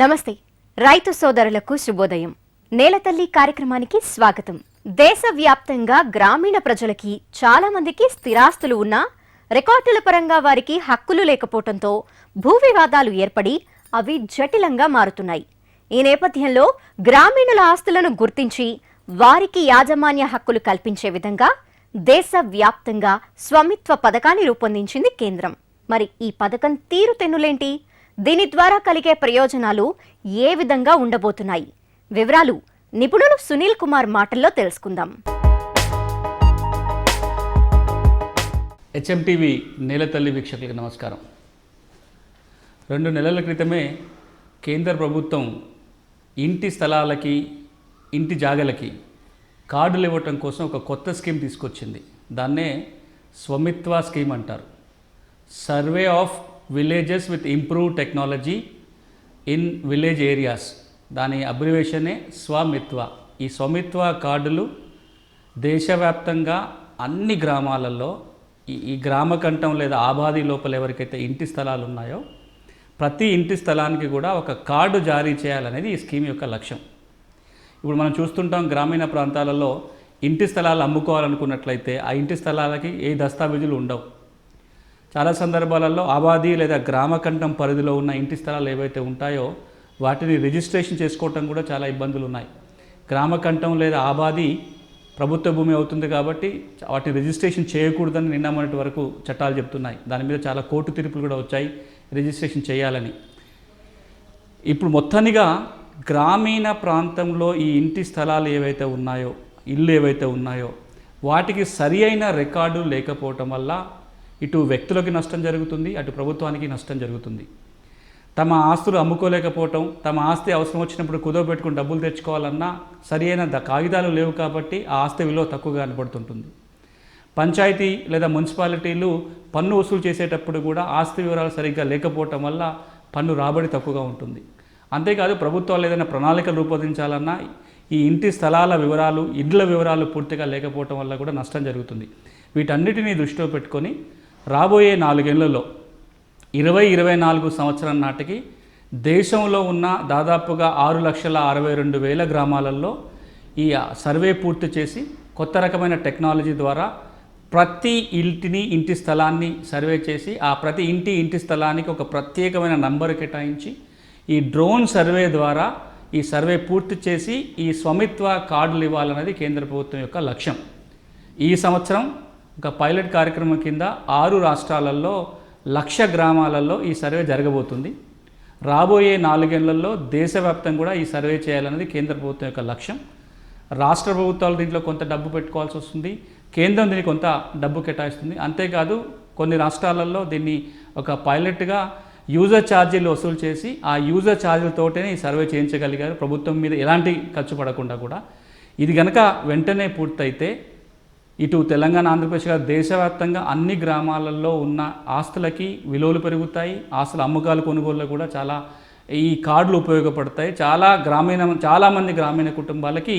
నమస్తే. రైతు సోదరులకు శుభోదయం. నేలతల్లి కార్యక్రమానికి స్వాగతం. దేశవ్యాప్తంగా గ్రామీణ ప్రజలకి చాలా మందికి స్థిరాస్తులు ఉన్నా రికార్డుల పరంగా వారికి హక్కులు లేకపోవడంతో భూ వివాదాలు ఏర్పడి అవి జటిలంగా మారుతున్నాయి. ఈ నేపథ్యంలో గ్రామీణుల ఆస్తులను గుర్తించి వారికి యాజమాన్య హక్కులు కల్పించే విధంగా దేశవ్యాప్తంగా స్వామిత్వ పథకాన్ని రూపొందించింది కేంద్రం. మరి ఈ పథకం తీరుతెన్నులేంటి దీని ద్వారా కలిగే ప్రయోజనాలు ఏ విధంగా ఉండబోతున్నాయి? వివరాలు నిపుణులు సునీల్ కుమార్ మాటల్లో తెలుసుకుందాం. హెచ్ఎంటీవీ నేలతల్లి వీక్షకులకు నమస్కారం. రెండు నెలల క్రితమే కేంద్ర ప్రభుత్వం ఇంటి స్థలాలకి ఇంటి జాగలకి కార్డులు ఇవ్వటం కోసం ఒక కొత్త స్కీమ్ తీసుకొచ్చింది. దాన్నే స్వమిత్వ స్కీమ్ అంటారు. Survey of villages with improve technology in village areas. దాని అబ్రివేషనే స్వామిత్వ. ఈ స్వమిత్వ కార్డులు దేశవ్యాప్తంగా అన్ని గ్రామాలలో ఈ ఈ గ్రామ కంఠం లేదా ఆబాది లోపల ఎవరికైతే ఇంటి స్థలాలు ఉన్నాయో ప్రతి ఇంటి స్థలానికి కూడా ఒక కార్డు జారీ చేయాలనేది ఈ స్కీమ్ యొక్క లక్ష్యం. ఇప్పుడు మనం చూస్తుంటాం గ్రామీణ ప్రాంతాలలో ఇంటి స్థలాలు అమ్ముకోవాలనుకున్నట్లయితే ఆ ఇంటి స్థలాలకి ఏ దస్తావేజులు ఉండవు. చాలా సందర్భాలలో ఆబాది లేదా గ్రామ కంఠం పరిధిలో ఉన్న ఇంటి స్థలాలు ఏవైతే ఉంటాయో వాటిని రిజిస్ట్రేషన్ చేసుకోవటం కూడా చాలా ఇబ్బందులు ఉన్నాయి గ్రామ కంఠం లేదా ఆబాది ప్రభుత్వ భూమి అవుతుంది కాబట్టి వాటిని రిజిస్ట్రేషన్ చేయకూడదని నిన్న మొన్నటి వరకు చట్టాలు చెప్తున్నాయి. దాని మీద చాలా కోర్టు తీర్పులు కూడా వచ్చాయి రిజిస్ట్రేషన్ చేయాలని. ఇప్పుడు మొత్తానిగా గ్రామీణ ప్రాంతంలో ఈ ఇంటి స్థలాలు ఏవైతే ఉన్నాయో ఇల్లు ఏవైతే ఉన్నాయో వాటికి సరి అయిన రికార్డు లేకపోవటం వల్ల ఇటు వ్యక్తులకి నష్టం జరుగుతుంది అటు ప్రభుత్వానికి నష్టం జరుగుతుంది. తమ ఆస్తులు అమ్ముకోలేకపోవటం తమ ఆస్తి అవసరం వచ్చినప్పుడు కుదవ పెట్టుకుని డబ్బులు తెచ్చుకోవాలన్నా సరియైన ద- కాగితాలు లేవు కాబట్టి ఆ ఆస్తి విలువ తక్కువగా కనబడుతుంటుంది. పంచాయతీ లేదా మున్సిపాలిటీలు పన్ను వసూలు చేసేటప్పుడు కూడా ఆస్తి వివరాలు సరిగ్గా లేకపోవటం వల్ల పన్ను రాబడి తక్కువగా ఉంటుంది. అంతేకాదు ప్రభుత్వాలు ఏదైనా ప్రణాళికలు రూపొందించాలన్నా ఈ ఇంటి స్థలాల వివరాలు ఇండ్ల వివరాలు పూర్తిగా లేకపోవటం వల్ల కూడా నష్టం జరుగుతుంది. వీటన్నిటినీ దృష్టిలో పెట్టుకొని రాబోయే నాలుగేళ్ళలో ఇరవై ఇరవై నాలుగు సంవత్సరం నాటికి దేశంలో ఉన్న దాదాపుగా ఆరు లక్షల అరవై రెండు వేల గ్రామాలలో ఈ సర్వే పూర్తి చేసి కొత్త రకమైన టెక్నాలజీ ద్వారా ప్రతి ఇంటిని ఇంటి స్థలాన్ని సర్వే చేసి ఆ ప్రతి ఇంటి ఇంటి స్థలానికి ఒక ప్రత్యేకమైన నంబర్ కేటాయించి ఈ డ్రోన్ సర్వే ద్వారా ఈ సర్వే పూర్తి చేసి ఈ స్వమిత్వ కార్డులు ఇవ్వాలన్నది కేంద్ర ప్రభుత్వం యొక్క లక్ష్యం. ఈ సంవత్సరం ఒక పైలట్ కార్యక్రమం కింద ఆరు రాష్ట్రాలలో లక్ష గ్రామాలలో ఈ సర్వే జరగబోతుంది. రాబోయే నాలుగేళ్ళలో దేశవ్యాప్తంగా కూడా ఈ సర్వే చేయాలన్నది కేంద్ర ప్రభుత్వం యొక్క లక్ష్యం. రాష్ట్ర ప్రభుత్వాలు దీంట్లో కొంత డబ్బు పెట్టుకోవాల్సి వస్తుంది. కేంద్రం దీనికి కొంత డబ్బు కేటాయిస్తుంది. అంతేకాదు కొన్ని రాష్ట్రాలలో దీన్ని ఒక పైలట్గా యూజర్ ఛార్జీలు వసూలు చేసి ఆ యూజర్ ఛార్జీలతోటనే ఈ సర్వే చేయించగలిగారు. ప్రభుత్వం మీద ఎలాంటి ఖర్చు పడకుండా కూడా. ఇది కనుక వెంటనే పూర్తయితే ఇటు తెలంగాణ ఆంధ్రప్రదేశ్గా దేశవ్యాప్తంగా అన్ని గ్రామాలలో ఉన్న ఆస్తులకి విలువలు పెరుగుతాయి. ఆస్తుల అమ్మకాలు కొనుగోళ్ళు కూడా చాలా ఈ కార్డులు ఉపయోగపడతాయి. చాలా గ్రామీణ చాలామంది గ్రామీణ కుటుంబాలకి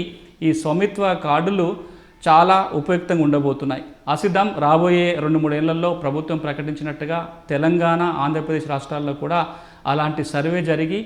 ఈ స్వామిత్వ కార్డులు చాలా ఉపయుక్తంగా ఉండబోతున్నాయి. అసిద్ధం రాబోయే రెండు మూడేళ్ళలో ప్రభుత్వం ప్రకటించినట్టుగా తెలంగాణ ఆంధ్రప్రదేశ్ రాష్ట్రాల్లో కూడా అలాంటి సర్వే జరిగి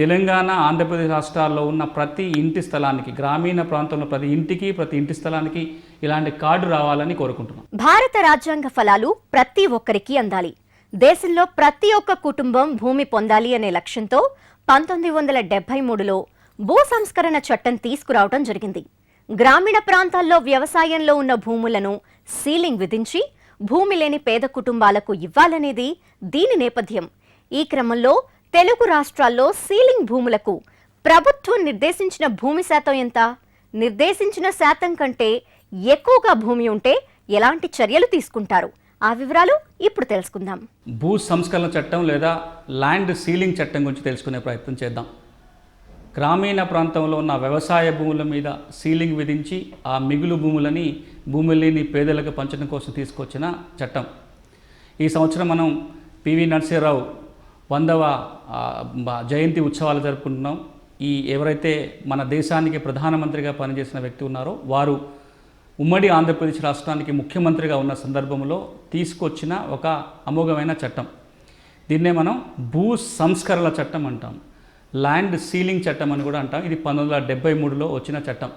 తెలంగాణ ఆంధ్రప్రదేశ్ రాష్ట్రాల్లో ఉన్న ప్రతి ఇంటి స్థలానికి గ్రామీణ ప్రాంతంలో ప్రతి ఇంటికి ప్రతి ఇంటి స్థలానికి ఇలాంటి కార్డు రావాలని కోరుకుంటున్నాం. భారత రాజ్యాంగ ఫలాలు ప్రతి ఒక్కరికి అందాలి. దేశంలో ప్రతి ఒక్క కుటుంబం భూమి పొందాలి అనే లక్ష్యంతో పంతొమ్మిది వందల డెబ్బై మూడులో భూ సంస్కరణ చట్టం తీసుకురావడం జరిగింది. గ్రామీణ ప్రాంతాల్లో వ్యవసాయంలో ఉన్న భూములను సీలింగ్ విధించి భూమి లేని పేద కుటుంబాలకు ఇవ్వాలనేది దీని నేపథ్యం. ఈ క్రమంలో తెలుగు రాష్ట్రాల్లో సీలింగ్ భూములకు ప్రభుత్వం నిర్దేశించిన భూమి శాతం ఎంత? నిర్దేశించిన శాతం కంటే ఎక్కువగా భూమి ఉంటే ఎలాంటి చర్యలు తీసుకుంటారు? ఆ వివరాలు ఇప్పుడు తెలుసుకుందాం. భూ సంస్కరణ చట్టం లేదా ల్యాండ్ సీలింగ్ చట్టం గురించి తెలుసుకునే ప్రయత్నం చేద్దాం. గ్రామీణ ప్రాంతంలో ఉన్న వ్యవసాయ భూముల మీద సీలింగ్ విధించి ఆ మిగులు భూములని భూమి పేదలకు పంచడం కోసం తీసుకొచ్చిన చట్టం. ఈ సంవత్సరం మనం పివి నరసింహరావు వందవ జయంతి ఉత్సవాలు జరుపుకుంటున్నాం. ఈ ఎవరైతే మన దేశానికి ప్రధానమంత్రిగా పనిచేసిన వ్యక్తి ఉన్నారో వారు ఉమ్మడి ఆంధ్రప్రదేశ్ రాష్ట్రానికి ముఖ్యమంత్రిగా ఉన్న సందర్భంలో తీసుకొచ్చిన ఒక అమోఘమైన చట్టం. దీన్నే మనం భూ సంస్కరణల చట్టం అంటాం. ల్యాండ్ సీలింగ్ చట్టం అని కూడా అంటాం. ఇది పంతొమ్మిది వందల డెబ్బై మూడులో వచ్చిన చట్టం.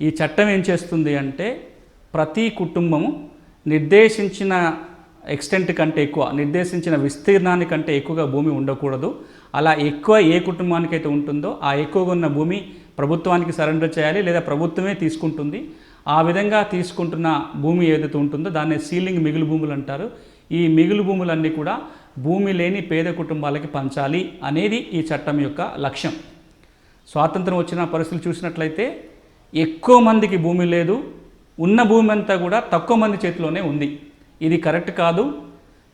ఈ చట్టం ఏం చేస్తుంది అంటే ప్రతి కుటుంబము నిర్దేశించిన ఎక్స్టెంట్ కంటే ఎక్కువ నిర్దేశించిన విస్తీర్ణాన్ని కంటే ఎక్కువగా భూమి ఉండకూడదు. అలా ఎక్కువ ఏ కుటుంబానికైతే ఉంటుందో ఆ ఎక్కువగా ఉన్న భూమి ప్రభుత్వానికి సరెండర్ చేయాలి లేదా ప్రభుత్వమే తీసుకుంటుంది. ఆ విధంగా తీసుకుంటున్న భూమి ఏదైతే ఉంటుందో దాన్ని సీలింగ్ మిగులు భూములు అంటారు. ఈ మిగులు భూములన్నీ కూడా భూమి లేని పేద కుటుంబాలకి పంచాలి అనేది ఈ చట్టం యొక్క లక్ష్యం. స్వాతంత్రం వచ్చిన పరిస్థితులు చూసినట్లయితే ఎక్కువ మందికి భూమి లేదు ఉన్న భూమి అంతా కూడా తక్కువ మంది చేతిలోనే ఉంది. ఇది కరెక్ట్ కాదు.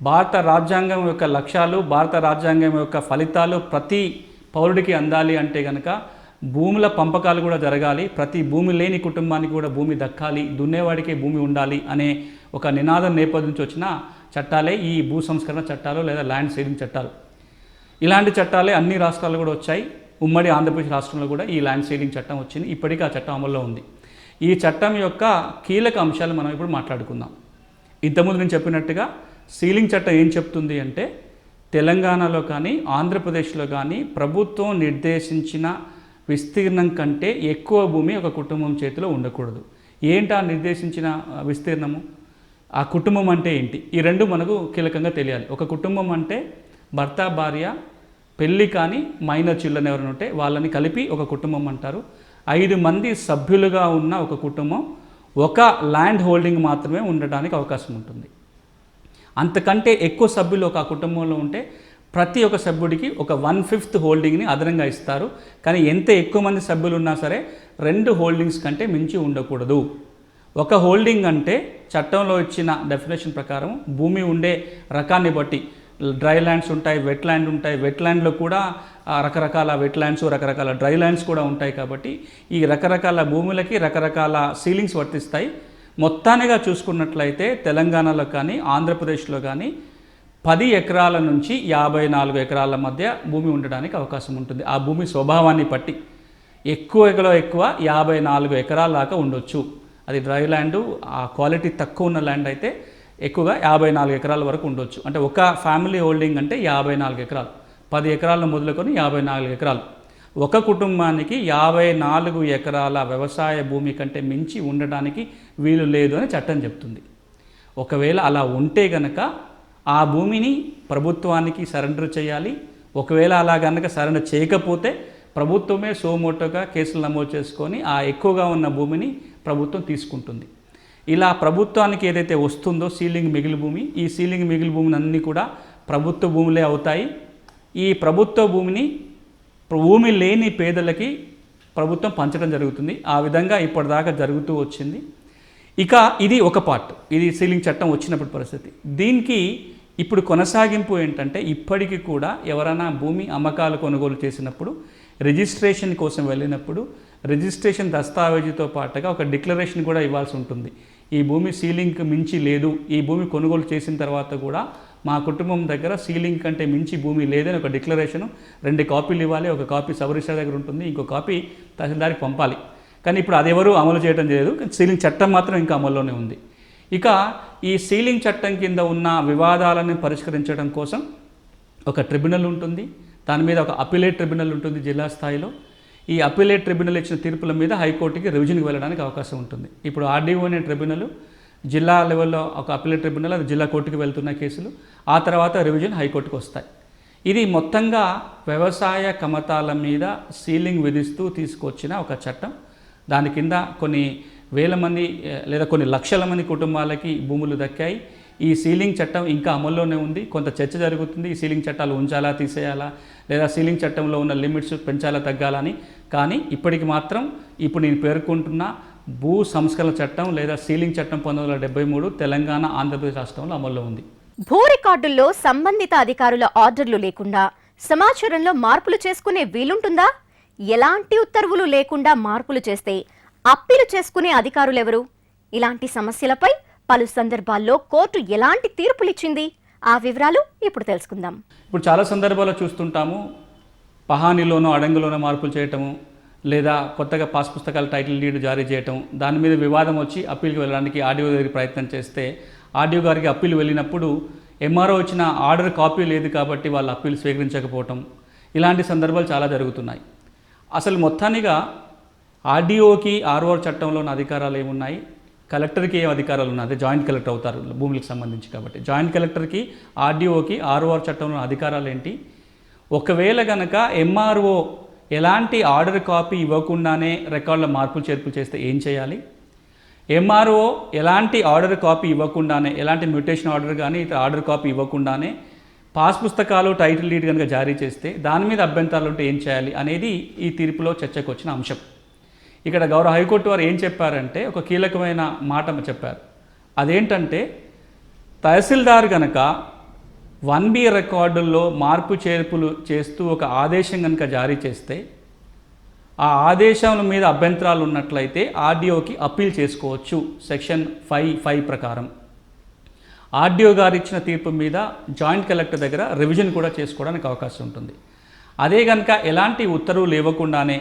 భారత రాజ్యాంగం యొక్క లక్ష్యాలు భారత రాజ్యాంగం యొక్క ఫలితాలు ప్రతి పౌరుడికి అందాలి అంటే కనుక భూముల పంపకాలు కూడా జరగాలి ప్రతి భూమి లేని కుటుంబానికి కూడా భూమి దక్కాలి దున్నేవాడికే భూమి ఉండాలి అనే ఒక నినాదం నేపథ్యం నుంచి వచ్చిన చట్టాలే ఈ భూ సంస్కరణ చట్టాలు లేదా ల్యాండ్ సేవింగ్ చట్టాలు. ఇలాంటి చట్టాలే అన్ని రాష్ట్రాలు కూడా వచ్చాయి. ఉమ్మడి ఆంధ్రప్రదేశ్ రాష్ట్రంలో కూడా ఈ ల్యాండ్ సీలింగ్ చట్టం వచ్చింది. ఇప్పటికీ ఆ చట్టం అమల్లో ఉంది. ఈ చట్టం యొక్క కీలక అంశాలు మనం ఇప్పుడు మాట్లాడుకుందాం. ఇంతకుముందు నేను చెప్పినట్టుగా సీలింగ్ చట్టం ఏం చెప్తుంది అంటే తెలంగాణలో కానీ ఆంధ్రప్రదేశ్లో కానీ ప్రభుత్వం నిర్దేశించిన విస్తీర్ణం కంటే ఎక్కువ భూమి ఒక కుటుంబం చేతిలో ఉండకూడదు. ఏంటి ఆ నిర్దేశించిన విస్తీర్ణము? ఆ కుటుంబం అంటే ఏంటి? ఈ రెండు మనకు కీలకంగా తెలియాలి. ఒక కుటుంబం అంటే భర్త భార్య పెళ్ళి కానీ మైనర్ చిల్డ్రన్ ఎవరైనా ఉంటే వాళ్ళని కలిపి ఒక కుటుంబం అంటారు. ఐదు మంది సభ్యులుగా ఉన్న ఒక కుటుంబం ఒక ల్యాండ్ హోల్డింగ్ మాత్రమే ఉండడానికి అవకాశం ఉంటుంది. అంతకంటే ఎక్కువ సభ్యులు ఒక కుటుంబంలో ఉంటే ప్రతి ఒక్క సభ్యుడికి ఒక వన్ ఫిఫ్త్ హోల్డింగ్ని అదనంగా ఇస్తారు. కానీ ఎంత ఎక్కువ మంది సభ్యులు ఉన్నా సరే రెండు హోల్డింగ్స్ కంటే మించి ఉండకూడదు. ఒక హోల్డింగ్ అంటే చట్టంలో ఇచ్చిన డెఫినేషన్ ప్రకారం భూమి ఉండే రకాన్ని బట్టి డ్రై ల్యాండ్స్ ఉంటాయి వెట్ ల్యాండ్ ఉంటాయి. వెట్ ల్యాండ్లో కూడా రకరకాల వెట్ ల్యాండ్స్ రకరకాల డ్రై ల్యాండ్స్ కూడా ఉంటాయి కాబట్టి ఈ రకరకాల భూములకి రకరకాల సీలింగ్స్ వర్తిస్తాయి. మొత్తానిగా చూసుకున్నట్లయితే తెలంగాణలో కానీ ఆంధ్రప్రదేశ్లో కానీ పది ఎకరాల నుంచి యాభై నాలుగు ఎకరాల మధ్య భూమి ఉండడానికి అవకాశం ఉంటుంది. ఆ భూమి స్వభావాన్ని బట్టి ఎక్కువలో ఎక్కువ యాభై నాలుగు ఎకరాల దాకా ఉండొచ్చు. అది డ్రై ల్యాండ్ ఆ క్వాలిటీ తక్కువ ఉన్న ల్యాండ్ అయితే ఎక్కువగా యాభై నాలుగు ఎకరాల వరకు ఉండొచ్చు. అంటే ఒక ఫ్యామిలీ హోల్డింగ్ అంటే యాభై నాలుగు ఎకరాలు. పది ఎకరాలను మొదలుకొని యాభై నాలుగు ఎకరాలు. ఒక కుటుంబానికి యాభై నాలుగు ఎకరాల వ్యవసాయ భూమి కంటే మించి ఉండడానికి వీలు లేదు అని చట్టం చెప్తుంది. ఒకవేళ అలా ఉంటే గనక ఆ భూమిని ప్రభుత్వానికి సరెండర్ చేయాలి. ఒకవేళ అలా కనుక సరెండర్ చేయకపోతే ప్రభుత్వమే సోమోటోగా కేసులు నమోదు చేసుకొని ఆ ఎక్కువగా ఉన్న భూమిని ప్రభుత్వం తీసుకుంటుంది. ఇలా ప్రభుత్వానికి ఏదైతే వస్తుందో సీలింగ్ మిగిలి భూమి ఈ సీలింగ్ మిగిలి భూమిని అన్నీ కూడా ప్రభుత్వ భూములే అవుతాయి. ఈ ప్రభుత్వ భూమిని భూమి లేని పేదలకి ప్రభుత్వం పంచడం జరుగుతుంది. ఆ విధంగా ఇప్పటిదాకా జరుగుతూ వచ్చింది. ఇక ఇది ఒక పార్ట్. ఇది సీలింగ్ చట్టం వచ్చినప్పుడు పరిస్థితి. దీనికి ఇప్పుడు కొనసాగింపు ఏంటంటే ఇప్పటికీ కూడా ఎవరైనా భూమి అమ్మకాలు కొనుగోలు చేసినప్పుడు రిజిస్ట్రేషన్ కోసం వెళ్ళినప్పుడు రిజిస్ట్రేషన్ దస్తావేజీతో పాటుగా ఒక డిక్లరేషన్ కూడా ఇవ్వాల్సి ఉంటుంది. ఈ భూమి సీలింగ్కి మించి లేదు. ఈ భూమి కొనుగోలు చేసిన తర్వాత కూడా మా కుటుంబం దగ్గర సీలింగ్ కంటే మించి భూమి లేదని ఒక డిక్లరేషన్ రెండు కాపీలు ఇవ్వాలి. ఒక కాపీ సబ్ దగ్గర ఉంటుంది. ఇంకో కాపీ తహసీల్దారికి పంపాలి. కానీ ఇప్పుడు అది ఎవరు అమలు చేయడం లేదు. కానీ సీలింగ్ చట్టం మాత్రం ఇంకా అమల్లోనే ఉంది. ఇక ఈ సీలింగ్ చట్టం కింద ఉన్న వివాదాలను పరిష్కరించడం కోసం ఒక ట్రిబ్యునల్ ఉంటుంది. దాని మీద ఒక అపిలేట్ ట్రిబ్యునల్ ఉంటుంది జిల్లా స్థాయిలో. ఈ అపిలేట్ ట్రిబ్యునల్ ఇచ్చిన తీర్పుల మీద హైకోర్టుకి రివిజన్కి వెళ్ళడానికి అవకాశం ఉంటుంది. ఇప్పుడు ఆర్డీఓ అనే ట్రిబ్యునల్ జిల్లా లెవెల్లో ఒక అపిలేట్ ట్రిబ్యునల్ అది జిల్లా కోర్టుకి వెళ్తున్న కేసులు ఆ తర్వాత రివిజన్ హైకోర్టుకు వస్తాయి. ఇది మొత్తంగా వ్యవసాయ కమతాల మీద సీలింగ్ విధిస్తూ తీసుకొచ్చిన ఒక చట్టం. దాని కింద కొన్ని వేల మంది లేదా కొన్ని లక్షల మంది కుటుంబాలకి భూములు దక్కాయి. ఈ సీలింగ్ చట్టం ఇంకా అమల్లోనే ఉంది. కొంత చర్చ జరుగుతుంది. ఈ సీలింగ్ చట్టాలు ఉంచాలా తీసేయాలా లేదా సీలింగ్ చట్టంలో ఉన్న లిమిట్స్ పెంచాలా తగ్గాలని. కానీ ఇప్పటికి మాత్రం ఇప్పుడు నేను పేర్కొంటున్న భూ సంస్కరణ చట్టం లేదా సీలింగ్ చట్టం పంతొమ్మిది వందల డెబ్బై మూడు తెలంగాణ ఆంధ్రప్రదేశ్ రాష్ట్రంలో అమల్లో ఉంది. భూ రికార్డుల్లో సంబంధిత అధికారుల ఆర్డర్లు లేకుండా సమాచారంలో మార్పులు చేసుకునే వీలుంటుందా? ఎలాంటి ఉత్తర్వులు లేకుండా మార్పులు చేస్తే అప్పీలు చేసుకునే అధికారులెవరు? ఇలాంటి సమస్యలపై పలు సందర్భాల్లో కోర్టు ఎలాంటి తీర్పులిచ్చింది? ఆ వివరాలు ఇప్పుడు తెలుసుకుందాం. ఇప్పుడు చాలా సందర్భాల్లో చూస్తుంటాము పహానీలోనో అడంగులోనో మార్పులు చేయటము లేదా కొత్తగా పాస్ పుస్తకాల టైటిల్ డీడ్ జారీ చేయటం దాని మీద వివాదం వచ్చి అప్పీల్కి వెళ్ళడానికి ఆడియో దగ్గరికి ప్రయత్నం చేస్తే ఆడియో గారికి అప్పీలు వెళ్ళినప్పుడు ఎంఆర్ఓ వచ్చిన ఆర్డర్ కాపీ లేదు కాబట్టి వాళ్ళు అప్పీలు స్వీకరించకపోవటం ఇలాంటి సందర్భాలు చాలా జరుగుతున్నాయి. అసలు మొత్తానిగా ఆర్డీఓకి ఆర్ఓ చట్టంలో ఉన్న అధికారాలు ఏమున్నాయి? కలెక్టర్కి ఏం అధికారాలు ఉన్నాయి? అదే జాయింట్ కలెక్టర్ అవుతారు భూములకు సంబంధించి కాబట్టి. జాయింట్ కలెక్టర్కి ఆర్డీఓకి ఆర్ఓఆర్ చట్టంలో ఉన్న అధికారాలు ఏంటి? ఒకవేళ కనుక ఎంఆర్ఓ ఎలాంటి ఆర్డర్ కాపీ ఇవ్వకుండానే రికార్డుల మార్పులు చేర్పులు చేస్తే ఏం చేయాలి? ఎంఆర్ఓ ఎలాంటి ఆర్డర్ కాపీ ఇవ్వకుండానే ఎలాంటి మ్యూటేషన్ ఆర్డర్ కానీ ఇతర ఆర్డర్ కాపీ ఇవ్వకుండానే పాస్ పుస్తకాలు టైటిల్ డీడ్ కనుక జారీ చేస్తే దాని మీద అభ్యంతరాలు ఉంటే ఏం చేయాలి అనేది ఈ తీర్పులో చర్చకు వచ్చిన అంశం. ఇక్కడ గౌరవ హైకోర్టు వారు ఏం చెప్పారంటే ఒక కీలకమైన మాట చెప్పారు. అదేంటంటే తహసీల్దార్ కనుక వన్ బి రికార్డుల్లో మార్పు చేర్పులు చేస్తూ ఒక ఆదేశం కనుక జారీ చేస్తే ఆ ఆదేశం మీద అభ్యంతరాలు ఉన్నట్లయితే ఆర్డీఓకి అప్పీల్ చేసుకోవచ్చు సెక్షన్ ఫైవ్ ఫైవ్ ప్రకారం. ఆర్డీఓ గారు ఇచ్చిన తీర్పు మీద జాయింట్ కలెక్టర్ దగ్గర రివిజన్ కూడా చేసుకోవడానికి అవకాశం ఉంటుంది. అదే కనుక ఎలాంటి ఉత్తర్వులు ఇవ్వకుండానే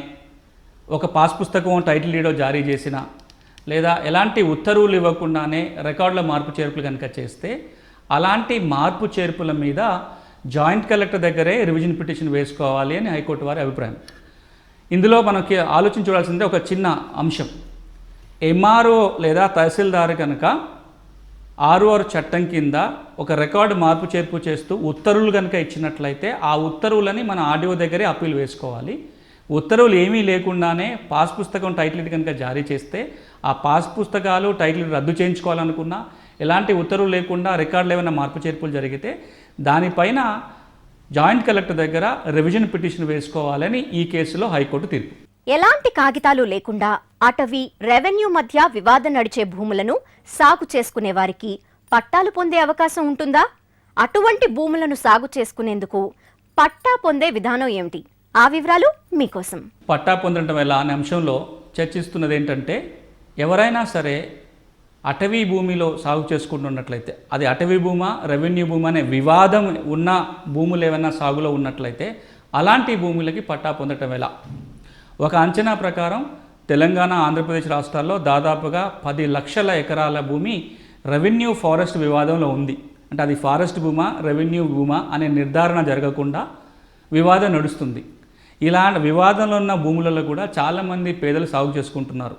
ఒక పాస్ పుస్తకం టైటిల్ డీడో జారీ చేసిన లేదా ఎలాంటి ఉత్తర్వులు ఇవ్వకుండానే రికార్డుల మార్పు చేర్పులు కనుక చేస్తే అలాంటి మార్పు చేర్పుల మీద జాయింట్ కలెక్టర్ దగ్గరే రివిజన్ పిటిషన్ వేసుకోవాలి అని హైకోర్టు వారి అభిప్రాయం. ఇందులో మనకి ఆలోచించవలసిందే ఒక చిన్న అంశం. ఎంఆర్ఓ లేదా తహసీల్దార్ కనుక ఆర్ఓఆర్ చట్టం కింద ఒక రికార్డు మార్పు చేర్పు చేస్తూ ఉత్తర్వులు కనుక ఇచ్చినట్లయితే ఆ ఉత్తర్వులని మన ఆర్డీఓ దగ్గరే అప్పీల్ వేసుకోవాలి. ఉత్తర్వులు ఏమీ లేకుండానే పాస్ పుస్తకం టైటిల్ కనుక జారీ చేస్తే ఆ పాస్ పుస్తకాలు టైటిల్ రద్దు చేయించుకోవాలనుకున్నా ఎలాంటి ఉత్తర్వులు లేకుండా రికార్డులు ఏమైనా మార్పు చేర్పులు జరిగితే దానిపైన జాయింట్ కలెక్టర్ దగ్గర రివిజన్ పిటిషన్ వేసుకోవాలని ఈ కేసులో హైకోర్టు తీర్పు. ఎలాంటి కాగితాలు లేకుండా అటవీ రెవెన్యూ మధ్య వివాదం నడిచే భూములను సాగు చేసుకునే వారికి పట్టాలు పొందే అవకాశం ఉంటుందా? అటువంటి భూములను సాగు చేసుకునేందుకు పట్టా పొందే విధానం ఏమిటి? ఆ వివరాలు మీకోసం. పట్టా పొందడం ఎలా అనే అంశంలో చర్చిస్తున్నది ఏంటంటే ఎవరైనా సరే అటవీ భూమిలో సాగు చేసుకుంటున్నట్లయితే అది అటవీ భూమా రెవెన్యూ భూమా అనే వివాదం ఉన్న భూములు ఏమైనా సాగులో ఉన్నట్లయితే అలాంటి భూములకి పట్టా పొందటం ఎలా? ఒక అంచనా ప్రకారం తెలంగాణ ఆంధ్రప్రదేశ్ రాష్ట్రాల్లో దాదాపుగా పది లక్షల ఎకరాల భూమి రెవెన్యూ ఫారెస్ట్ వివాదంలో ఉంది. అంటే అది ఫారెస్ట్ భూమా రెవెన్యూ భూమా అనే నిర్ధారణ జరగకుండా వివాదం నడుస్తుంది. ఇలా వివాదంలో ఉన్న భూములలో కూడా చాలామంది పేదలు సాగు చేసుకుంటున్నారు.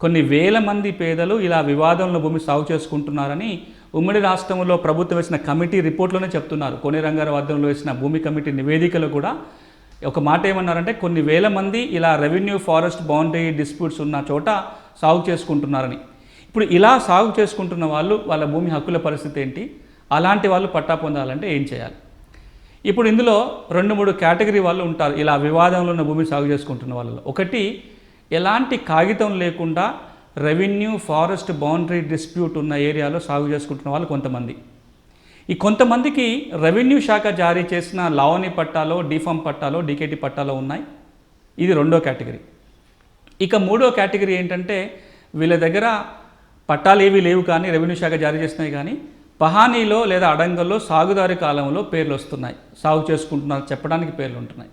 కొన్ని వేల మంది పేదలు ఇలా వివాదంలో భూమి సాగు చేసుకుంటున్నారని ఉమ్మడి రాష్ట్రంలో ప్రభుత్వం వేసిన కమిటీ రిపోర్ట్లోనే చెప్తున్నారు. కొన్ని రంగారావు ఆధ్వర్యంలో వేసిన భూమి కమిటీ నివేదికలో కూడా ఒక మాట ఏమన్నారంటే కొన్ని వేల మంది ఇలా రెవెన్యూ ఫారెస్ట్ బౌండరీ డిస్ప్యూట్స్ ఉన్న చోట సాగు చేసుకుంటున్నారని. ఇప్పుడు ఇలా సాగు చేసుకుంటున్న వాళ్ళు వాళ్ళ భూమి హక్కుల పరిస్థితి ఏంటి? అలాంటి వాళ్ళు పట్టా పొందాలంటే ఏం చేయాలి? ఇప్పుడు ఇందులో రెండు మూడు కేటగిరీ వాళ్ళు ఉంటారు ఇలా వివాదంలో ఉన్న భూమి సాగు చేసుకుంటున్న వాళ్ళలో. ఒకటి ఎలాంటి కాగితం లేకుండా రెవెన్యూ ఫారెస్ట్ బౌండరీ డిస్ప్యూట్ ఉన్న ఏరియాలో సాగు చేసుకుంటున్న వాళ్ళు కొంతమంది. ఈ కొంతమందికి రెవెన్యూ శాఖ జారీ చేసిన లావణి పట్టాలో డిఫామ్ పట్టాలో డికేటీ పట్టాలో ఉన్నాయి. ఇది రెండో కేటగిరీ. ఇక మూడో కేటగిరీ ఏంటంటే వీళ్ళ దగ్గర పట్టాలు ఏవి లేవు కానీ రెవెన్యూ శాఖ జారీ చేసినాయి కానీ పహానీలో లేదా అడంగల్లో సాగుదారి కాలంలో పేర్లు వస్తున్నాయి. సాగు చేసుకుంటున్నారు చెప్పడానికి పేర్లు ఉంటున్నాయి.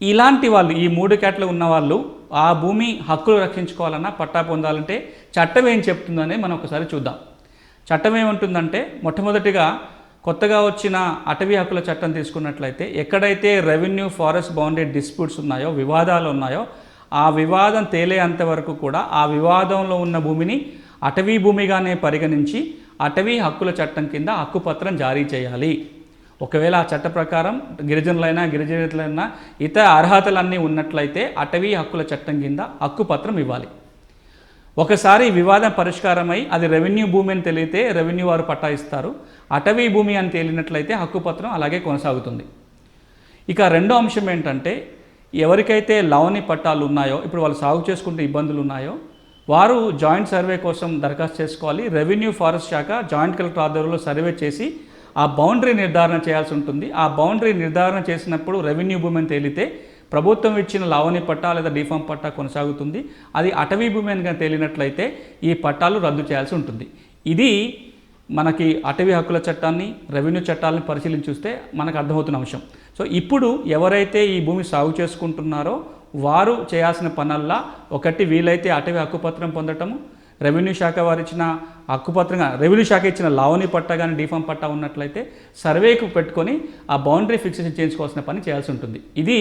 ఇలాంటి వాళ్ళు ఈ మూడు కేటలు ఉన్న వాళ్ళు ఆ భూమి హక్కులు రక్షించుకోవాలన్నా పట్టా పొందాలంటే చట్టం ఏం చెప్తుందని మనం ఒకసారి చూద్దాం. చట్టం ఏముంటుందంటే మొట్టమొదటిగా కొత్తగా వచ్చిన అటవీ హక్కుల చట్టం తీసుకున్నట్లయితే ఎక్కడైతే రెవెన్యూ ఫారెస్ట్ బౌండరీ డిస్ప్యూట్స్ ఉన్నాయో వివాదాలు ఉన్నాయో ఆ వివాదం తేలేంత వరకు కూడా ఆ వివాదంలో ఉన్న భూమిని అటవీ భూమిగానే పరిగణించి అటవీ హక్కుల చట్టం కింద హక్కుపత్రం జారీ చేయాలి. ఒకవేళ ఆ చట్ట ప్రకారం గిరిజనులైనా గిరిజనులైనా ఇతర అర్హతలన్నీ ఉన్నట్లయితే అటవీ హక్కుల చట్టం కింద హక్కుపత్రం ఇవ్వాలి. ఒకసారి వివాదం పరిష్కారమై అది రెవెన్యూ భూమి అని తెలియతే రెవెన్యూ వారు పట్టా ఇస్తారు అటవీ భూమి అని తేలినట్లయితే హక్కుపత్రం అలాగే కొనసాగుతుంది. ఇక రెండో అంశం ఏంటంటే ఎవరికైతే లవణి పట్టాలు ఉన్నాయో ఇప్పుడు వాళ్ళు సాగు చేసుకుంటే ఇబ్బందులు ఉన్నాయో వారు జాయింట్ సర్వే కోసం దరఖాస్తు చేసుకోవాలి. రెవెన్యూ ఫారెస్ట్ శాఖ జాయింట్ కలెక్టర్ ఆధ్వర్యంలో సర్వే చేసి ఆ బౌండరీ నిర్ధారణ చేయాల్సి ఉంటుంది. ఆ బౌండరీ నిర్ధారణ చేసినప్పుడు రెవెన్యూ భూమి అని తేలితే ప్రభుత్వం ఇచ్చిన లావణి పట్టా లేదా డిఫామ్ పట్టా కొనసాగుతుంది. అది అటవీ భూమి అని తేలినట్లయితే ఈ పట్టాలు రద్దు చేయాల్సి ఉంటుంది. ఇది మనకి అటవీ హక్కుల చట్టాన్ని రెవెన్యూ చట్టాలను పరిశీలించి చూస్తే మనకు అర్థమవుతున్న అంశం. సో ఇప్పుడు ఎవరైతే ఈ భూమి సాగు చేసుకుంటున్నారో వారు చేయాల్సిన పనుల్లా ఒకటి వీలైతే అటవీ హక్కుపత్రం పొందటము రెవెన్యూ శాఖ వారు ఇచ్చిన హక్కుపత్రంగా రెవెన్యూ శాఖ ఇచ్చిన లావణి పట్టా కానీ డిఫామ్ పట్టా ఉన్నట్లయితే సర్వేకు పెట్టుకొని ఆ బౌండరీ ఫిక్సేషన్ చేయించుకోవాల్సిన పని చేయాల్సి ఉంటుంది. ఇది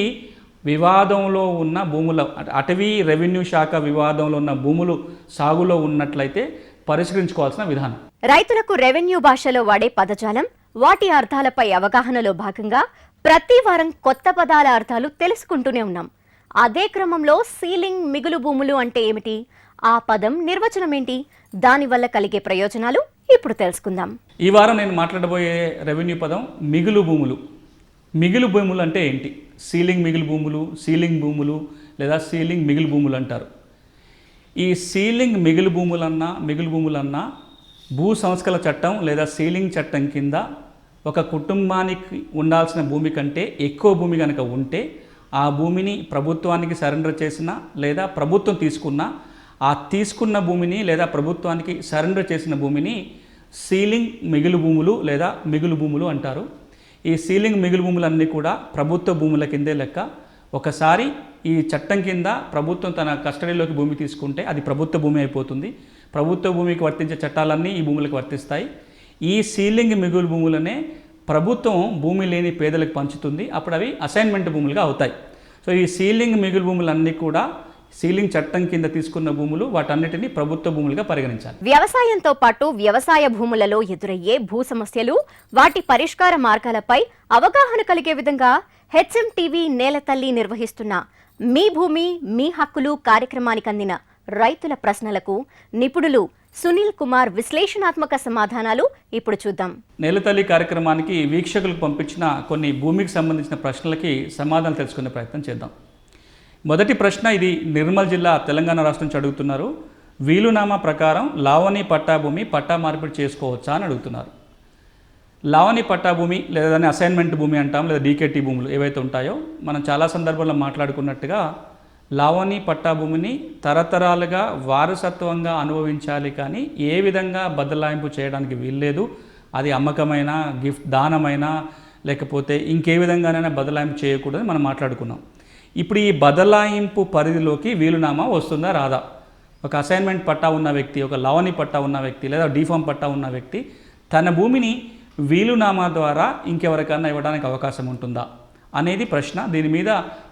వివాదంలో ఉన్న భూముల అట- అటవీ రెవెన్యూ శాఖ వివాదంలో ఉన్న భూములు సాగులో ఉన్నట్లయితే పరిష్కరించుకోవాల్సిన విధానం. రైతులకు రెవెన్యూ భాషలో వాడే పదజాలం వాటి అర్థాలపై అవగాహనలో భాగంగా ప్రతి వారం కొత్త పదాల అర్థాలు తెలుసుకుంటూనే ఉన్నాం. అదే క్రమంలో సీలింగ్ మిగులు భూములు అంటే ఏమిటి? ఆ పదం నిర్వచనం ఏంటి? దానివల్ల కలిగే ప్రయోజనాలు ఇప్పుడు తెలుసుకుందాం. ఈ వారం నేను మాట్లాడబోయే రెవెన్యూ పదం మిగులు భూములు. మిగిలి భూములు అంటే ఏంటి? సీలింగ్ మిగిలి భూములు సీలింగ్ భూములు లేదా సీలింగ్ మిగులు భూములు అంటారు. ఈ సీలింగ్ మిగులు భూములన్నా మిగులు భూములన్నా భూ సంస్కరణ చట్టం లేదా సీలింగ్ చట్టం కింద ఒక కుటుంబానికి ఉండాల్సిన భూమి కంటే ఎక్కువ భూమి కనుక ఉంటే ఆ భూమిని ప్రభుత్వానికి సరెండర్ చేసిన లేదా ప్రభుత్వం తీసుకున్న ఆ తీసుకున్న భూమిని లేదా ప్రభుత్వానికి సరెండర్ చేసిన భూమిని సీలింగ్ మిగులు భూములు లేదా మిగులు భూములు అంటారు. ఈ సీలింగ్ మిగులు భూములన్నీ కూడా ప్రభుత్వ భూముల కిందే లెక్క. ఒకసారి ఈ చట్టం కింద ప్రభుత్వం తన కస్టడీలోకి భూమి తీసుకుంటే అది ప్రభుత్వ భూమి అయిపోతుంది. ప్రభుత్వ భూమికి వర్తించే చట్టాలన్నీ ఈ భూములకు వర్తిస్తాయి. ఈ సీలింగ్ మిగులు భూములనే ప్రభుత్వం భూమి లేని పేదలకు పంచుతుంది. అప్పుడు అవి అసైన్మెంట్ భూములుగా అవుతాయి. సో ఈ సీలింగ్ మిగులు భూములన్నీ కూడా సీలింగ్ చట్టం కింద తీసుకున్న భూములు వాటన్నిటిని ప్రభుత్వ భూములుగా పరిగణించాలి. వ్యవసాయంతో పాటు వ్యవసాయ భూములలో ఎదురయ్యే భూ సమస్యలు వాటి పరిష్కార మార్గాలపై అవగాహన కలిగే విధంగా హెచ్ఎం టీవీ నేలతల్లి నిర్వహిస్తున్న మీ భూమి మీ హక్కులు కార్యక్రమానికి అందిన రైతుల ప్రశ్నలకు నిపుణులు సునీల్ కుమార్ విశ్లేషణాత్మక సమాధానాలు ఇప్పుడు చూద్దాం. నేలతల్లి కార్యక్రమానికి వీక్షకులకు పంపించిన కొన్ని భూమికి సంబంధించిన ప్రశ్నలకి సమాధానం తెలుసుకునే ప్రయత్నం చేద్దాం. మొదటి ప్రశ్న ఇది నిర్మల్ జిల్లా తెలంగాణ రాష్ట్రం నుంచి అడుగుతున్నారు. వీలునామా ప్రకారం లావణి పట్టా భూమి పట్టా మార్పిడి చేసుకోవచ్చా అని అడుగుతున్నారు. లావణి పట్టా భూమి లేదా దాన్ని అసైన్మెంట్ భూమి అంటాం లేదా డీకేటీ భూములు ఏవైతే ఉంటాయో మనం చాలా సందర్భాల్లో మాట్లాడుకున్నట్టుగా లావణి పట్టా భూమిని తరతరాలుగా వారసత్వంగా అనుభవించాలి కానీ ఏ విధంగా బదలాయింపు చేయడానికి వీల్లేదు. అది అమ్మకమైన గిఫ్ట్ దానమైన లేకపోతే ఇంకే విధంగానైనా బదలాయింపు చేయకూడదని మనం మాట్లాడుకున్నాం. ఇప్పుడు ఈ బదలాయింపు పరిధిలోకి వీలునామా వస్తుందా రాదా? ఒక అసైన్మెంట్ పట్టా ఉన్న వ్యక్తి ఒక లవణి పట్టా ఉన్న వ్యక్తి లేదా డీఫామ్ పట్టా ఉన్న వ్యక్తి తన భూమిని వీలునామా ద్వారా ఇంకెవరికన్నా ఇవ్వడానికి అవకాశం ఉంటుందా? అనేది ప్రశ్న. దీని మీద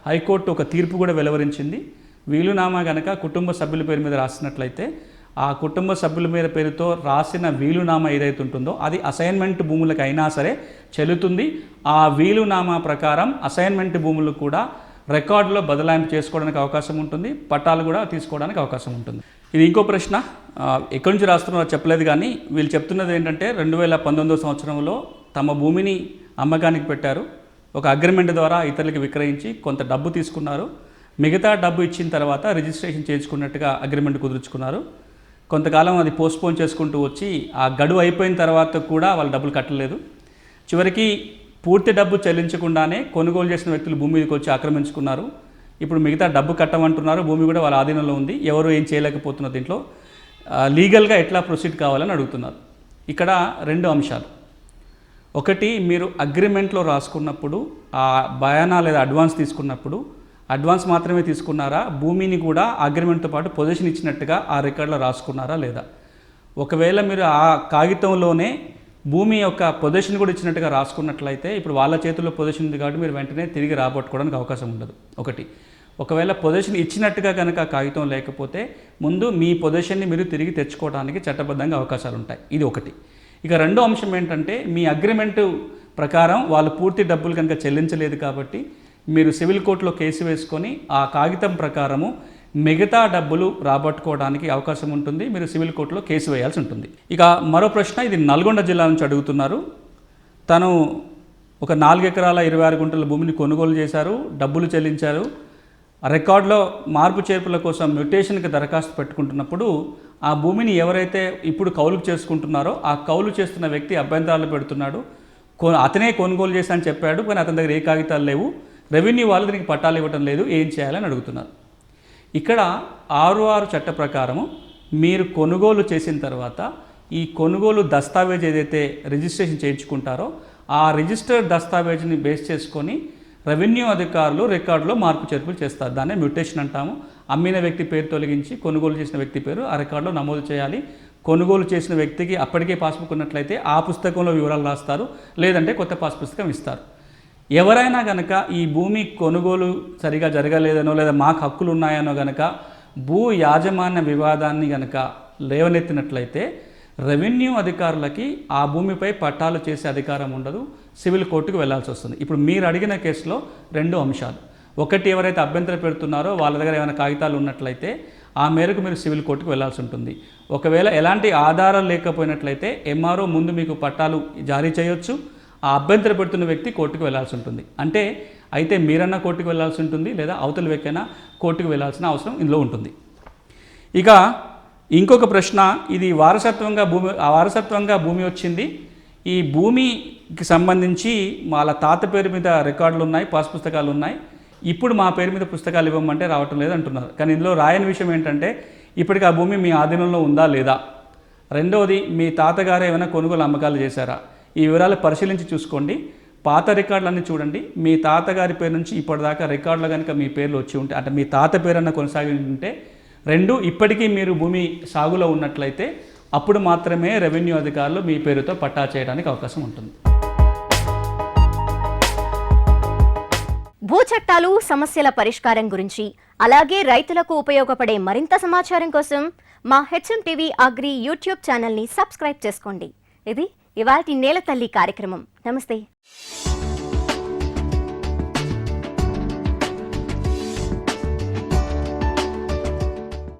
హైకోర్టు ఒక తీర్పు కూడా వెలువరించింది. వీలునామా కనుక కుటుంబ సభ్యుల పేరు మీద రాసినట్లయితే ఆ కుటుంబ సభ్యుల మీద పేరుతో రాసిన వీలునామా ఏదైతే ఉంటుందో అది అసైన్మెంట్ భూములకు అయినా సరే చెల్లుతుంది. ఆ వీలునామా ప్రకారం అసైన్మెంట్ భూములు కూడా రికార్డులో బదలాయింపు చేసుకోవడానికి అవకాశం ఉంటుంది పట్టాలు కూడా తీసుకోవడానికి అవకాశం ఉంటుంది. ఇది ఇంకో ప్రశ్న. ఎక్కడి నుంచి రాస్తున్నారో చెప్పలేదు కానీ వీళ్ళు చెప్తున్నది ఏంటంటే రెండు వేల పంతొమ్మిదో సంవత్సరంలో తమ భూమిని అమ్మకానికి పెట్టారు. ఒక అగ్రిమెంట్ ద్వారా ఇతరులకు విక్రయించి కొంత డబ్బు తీసుకున్నారు. మిగతా డబ్బు ఇచ్చిన తర్వాత రిజిస్ట్రేషన్ చేయించుకున్నట్టుగా అగ్రిమెంట్ కుదుర్చుకున్నారు. కొంతకాలం అది పోస్ట్పోన్ చేసుకుంటూ వచ్చి ఆ గడువు అయిపోయిన తర్వాత కూడా వాళ్ళు డబ్బులు కట్టలేదు. చివరికి పూర్తి డబ్బు చెల్లించకుండానే కొనుగోలు చేసిన వ్యక్తులు భూమి మీదకి వచ్చి ఆక్రమించుకున్నారు. ఇప్పుడు మిగతా డబ్బు కట్టమంటున్నారు. భూమి కూడా వాళ్ళ ఆధీనంలో ఉంది. ఎవరు ఏం చేయలేకపోతున్నారు దీంట్లో. లీగల్గా ఎట్లా ప్రొసీడ్ కావాలని అడుగుతున్నారు. ఇక్కడ రెండు అంశాలు. ఒకటి మీరు అగ్రిమెంట్లో రాసుకున్నప్పుడు ఆ బయానా లేదా అడ్వాన్స్ తీసుకున్నప్పుడు అడ్వాన్స్ మాత్రమే తీసుకున్నారా? భూమిని కూడా అగ్రిమెంట్తో పాటు పొజిషన్ ఇచ్చినట్టుగా ఆ రికార్డులో రాసుకున్నారా లేదా? ఒకవేళ మీరు ఆ కాగితంలోనే భూమి యొక్క పొజిషన్ కూడా ఇచ్చినట్టుగా రాసుకున్నట్లయితే ఇప్పుడు వాళ్ళ చేతుల్లో పొజిషన్ ఉంది కాబట్టి మీరు వెంటనే తిరిగి రాబట్టుకోవడానికి అవకాశం ఉండదు. ఒకటి. ఒకవేళ పొజిషన్ ఇచ్చినట్టుగా కనుక కాగితం లేకపోతే ముందు మీ పొజిషన్ని మీరు తిరిగి తెచ్చుకోవడానికి చట్టబద్ధంగా అవకాశాలు ఉంటాయి. ఇది ఒకటి. ఇక రెండో అంశం ఏంటంటే మీ అగ్రిమెంటు ప్రకారం వాళ్ళు పూర్తి డబ్బులు కనుక చెల్లించలేదు కాబట్టి మీరు సివిల్ కోర్టులో కేసు వేసుకొని ఆ కాగితం ప్రకారము మిగతా డబ్బులు రాబట్టుకోవడానికి అవకాశం ఉంటుంది. మీరు సివిల్ కోర్టులో కేసు వేయాల్సి ఉంటుంది. ఇక మరో ప్రశ్న ఇది నల్గొండ జిల్లా నుంచి అడుగుతున్నారు. తను ఒక నాలుగు ఎకరాల ఇరవై ఆరు గుంటల భూమిని కొనుగోలు చేశారు డబ్బులు చెల్లించారు. రికార్డులో మార్పు చేర్పుల కోసం మ్యూటేషన్కి దరఖాస్తు పెట్టుకుంటున్నప్పుడు ఆ భూమిని ఎవరైతే ఇప్పుడు కౌలుకు చేసుకుంటున్నారో ఆ కౌలు చేస్తున్న వ్యక్తి అభ్యంతరాలు పెడుతున్నాడు. కొ అతనే కొనుగోలు చేశానని చెప్పాడు కానీ అతని దగ్గర ఏ కాగితాలు లేవు. రెవెన్యూ వాళ్ళు దీనికి పట్టాలు ఇవ్వటం లేదు. ఏం చేయాలని అడుగుతున్నారు. ఇక్కడ ఆరు ఆరు చట్ట ప్రకారము మీరు కొనుగోలు చేసిన తర్వాత ఈ కొనుగోలు దస్తావేజ్ ఏదైతే రిజిస్ట్రేషన్ చేయించుకుంటారో ఆ రిజిస్టర్డ్ దస్తావేజ్ని బేస్ చేసుకొని రెవెన్యూ అధికారులు రికార్డులో మార్పు చేర్పులు చేస్తారు. దాన్నే మ్యూటేషన్ అంటాము. అమ్మిన వ్యక్తి పేరు తొలగించి కొనుగోలు చేసిన వ్యక్తి పేరు ఆ రికార్డులో నమోదు చేయాలి. కొనుగోలు చేసిన వ్యక్తికి అప్పటికే పాస్బుక్ ఉన్నట్లయితే ఆ పుస్తకంలో వివరాలు రాస్తారు. లేదంటే కొత్త పాస్ పుస్తకం ఇస్తారు. ఎవరైనా కనుక ఈ భూమి కొనుగోలు సరిగా జరగలేదనో లేదా మాకు హక్కులు ఉన్నాయనో కనుక భూ యాజమాన్య వివాదాన్ని కనుక లేవనెత్తినట్లయితే రెవెన్యూ అధికారులకి ఆ భూమిపై పట్టాలు చేసే అధికారం ఉండదు సివిల్ కోర్టుకు వెళ్ళాల్సి వస్తుంది. ఇప్పుడు మీరు అడిగిన కేసులో రెండు అంశాలు. ఒకటి ఎవరైతే అభ్యంతరం పెడుతున్నారో వాళ్ళ దగ్గర ఏమైనా కాగితాలు ఉన్నట్లయితే ఆ మేరకు మీరు సివిల్ కోర్టుకు వెళ్ళాల్సి ఉంటుంది. ఒకవేళ ఎలాంటి ఆధారాలు లేకపోయినట్లయితే ఎంఆర్ఓ ముందు మీకు పట్టాలు జారీ చేయొచ్చు. ఆ అభ్యంతర పెడుతున్న వ్యక్తి కోర్టుకు వెళ్ళాల్సి ఉంటుంది. అంటే అయితే మీరన్నా కోర్టుకు వెళ్ళాల్సి ఉంటుంది లేదా అవతల వ్యక్తి కోర్టుకు వెళ్ళాల్సిన అవసరం ఇందులో ఉంటుంది. ఇక ఇంకొక ప్రశ్న ఇది వారసత్వంగా భూమి ఆ వారసత్వంగా భూమి వచ్చింది. ఈ భూమికి సంబంధించి వాళ్ళ తాత పేరు మీద రికార్డులు ఉన్నాయి పాస్ పుస్తకాలు ఉన్నాయి. ఇప్పుడు మా పేరు మీద పుస్తకాలు ఇవ్వమంటే రావటం లేదు అంటున్నారు. కానీ ఇందులో రాయని విషయం ఏంటంటే ఇప్పటికి ఆ భూమి మీ ఆధీనంలో ఉందా లేదా? రెండవది మీ తాతగారు ఏమైనా కొనుగోలు అమ్మకాలు చేశారా? ఈ వివరాలు పరిశీలించి చూసుకోండి. పాత రికార్డులన్నీ చూడండి. మీ తాతగారి పేరు నుంచి ఇప్పటిదాకా రికార్డులు కనుక మీ పేర్లు వచ్చి ఉంటే అంటే మీ తాత పేరన్న కొనసాగి ఉంటే రెండు ఇప్పటికీ మీరు భూమి సాగులో ఉన్నట్లయితే అప్పుడు మాత్రమే రెవెన్యూ అధికారులు మీ పేరుతో పట్టా చేయడానికి అవకాశం ఉంటుంది. భూ చట్టాలు సమస్యల పరిష్కారం గురించి అలాగే రైతులకు ఉపయోగపడే మరింత సమాచారం కోసం మా హెచ్ఎం టీవీ అగ్రి యూట్యూబ్ ఛానల్ని సబ్స్క్రైబ్ చేసుకోండి. ఇది ఇవాల్టి నేల తల్లి కార్యక్రమం. నమస్తే.